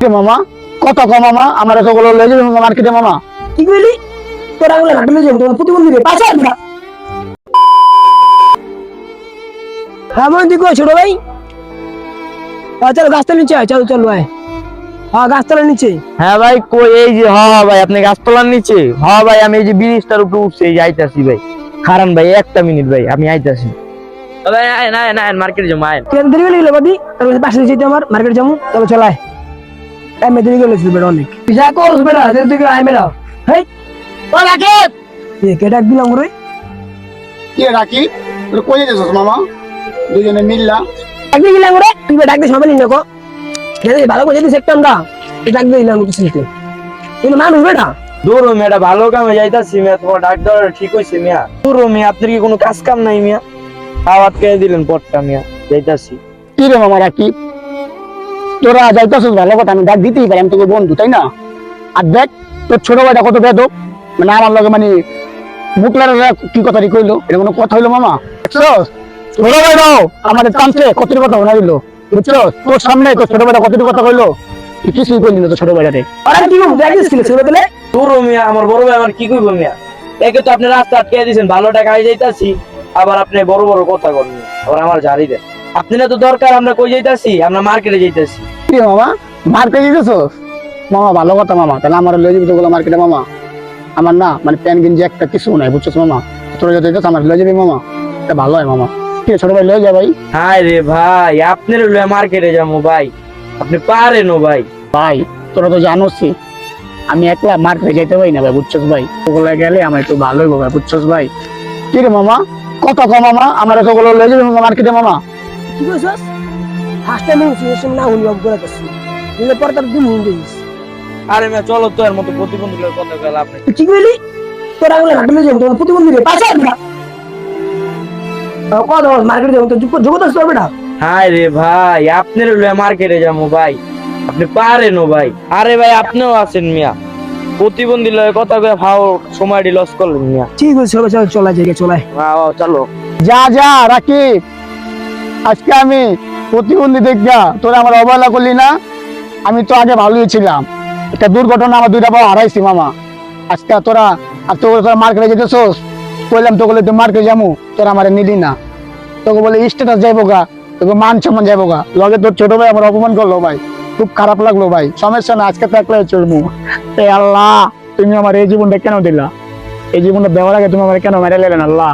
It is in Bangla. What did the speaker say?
কে মামা কত কম মামা? আমার এতগুলো লেগে যাবে মার্কেটে মামা। কি কইলি? তোরা গুলো ঘাটলে যাব তোমার প্রতিবন্ধী রে পাশে হ্যাঁ মন দিকো ছোট ভাই? হ্যাঁ চলো নিচে আয় চলো চলো আয় হ্যাঁ গাছতলা নিচে। হ্যাঁ ভাই কই এই যে হ ভাই আপনি গাছতলার নিচে? হ ভাই আমি এই যে ব্রিজটার উপরে উঠছি এই যে আইতাছি ভাই। খারান ভাই একটা মিনিট ভাই আমি আইতাছি। ভাই আয় না না মার্কেট যাব আয়। তুই দেরি করে গেলে বাদি? তার পাশে যেতে আমার মার্কেট যাব। তবে চলায় টাইম দেরি করে ছিল বেটা অনেক। যা করছ বেটা দেরি থেকে আয় বেটা। হেই। ও রাকেট এ কে ডাক দিলাম রে? কে রাখি তোর কই যাচ্ছিস মামা? দুজনে মিললা। ডাক দিয়ে রে। তুই ডাক দিয়ে সবাই নিয়ে কো যদি ভালো করে যদি সেকটাম দা তুই ডাক দিয়ে কিছু নিতে কিন্তু মানুষ বেটা। দূর মেয়েটা ভালো কামে যাইতাছি মিয়া। তোমার ডাক দেওয়ার ঠিক হইছে মিয়া। দূর মিয়া আপনার কি কোনো কাজ কাম নাই মিয়া? খাওয়াত খেয়ে দিলেন পটটা মিয়া। যাইতাছি। কি রে মামা রাখি তোরা ভালো কথা, আমি ডাক দিতেই পারি, আমি তোকে বন্ধু, তাই না? আর দেখ, তোর ছোট ভাইটা কত বেদ মানে আমার লগে মানে কি কথা কইলো? এটা কোনো কথা হইল মামা? ছোট আমাদের কথা দিল? তোর সামনে তোর ছোট ভাইটা কত কথা কইলো? কিছুই কইলি না তোর ছোট আর কি বল ছেলে পেলে দূর মিয়া, আমার বড় ভাই আমার কি মিয়া? একে তো আপনি রাস্তা আটকে দিয়েছেন, ভালো টাকা আই যাইতাছি, আবার আপনি বড় বড় কথা করেন আবার আমার ঝাড়ি দেন। আপনি না তো দরকার, আমরা কই যাইতাছি, আমরা মার্কেটে যাইতাছি। কি মামা? মার্কেটে দিতেছস মামা ভালো কথা মামা। তাহলে আমার লয়ে যাবি তোগুলো মার্কেটে মামা। আমার না মানে প্যান গেঞ্জি একটা কিছু নাই বুঝছস মামা? তোরা যদি দিতেছ আমার লয়ে যাবি মামা। এটা ভালো হয় মামা। কি ছোট ভাই লয়ে যা ভাই। হায় রে ভাই আপনার লয়ে মার্কেটে যাব ভাই। আপনি পারেন ভাই। ভাই তোরা তো জানোসই আমি একলা মার্কেটে যেতে পারি না ভাই বুঝছস ভাই? ওগুলো গেলে আমার একটু ভালোই হবে ভাই বুঝছস ভাই? কি রে মামা? কত কম মামা আমার এতগুলো লয়ে যাবি মামা মার্কেটে মামা। কি কইছস ফার্স্ট টাইম না করছি দিলে পরে তার আরে মিয়া চলো তো এর মতো প্রতিবন্ধীদের কথা গেল আপনি। তুই কি কইলি তোরা গুলো ঘাটলে যাব তোমার প্রতিবন্ধী রে পাশে না কত মার্কেট যাব তো যোগ্যতা আছে তোর বেটা হায় রে ভাই আপনার লয়ে মার্কেটে যাব ভাই। আপনি পারেন ও ভাই। আরে ভাই আপনিও আছেন মিয়া। প্রতিবন্ধী লয়ে কথা কয়ে ভাও সময়টি লস করলেন মিয়া। ঠিক আছে চলো চলো চলা যাই চলাই চলো। যা যা রাকিব। আজকে আমি প্রতিবন্ধী দেখা তোরা আমার অবহেলা করলি না, আমি তো আগে ভালোই ছিলাম। একটা দুর্ঘটনা আমার দুইটা পাও হারাইছি, মামা। আজকে তোরা, আর তো মার্কেটে যেতেছোস? কইলাম তো বলে তুই মার্কেটে যাব, তোরা আমার নিলি না। তোকে বলে স্টেটাস যাইবো গা, তোকে মান সম্মান যাইবো গা। লগে তোর ছোট ভাই আমার অপমান করল ভাই, খুব খারাপ লাগল ভাই। সমস্যা না, আজকে একলাই চলবো। এ আল্লাহ, তুমি আমার এই জীবনটা কেন দিলা? এই জীবনটা দেওয়ার আগে তুমি আমার কেন মেরে নিলেন আল্লাহ?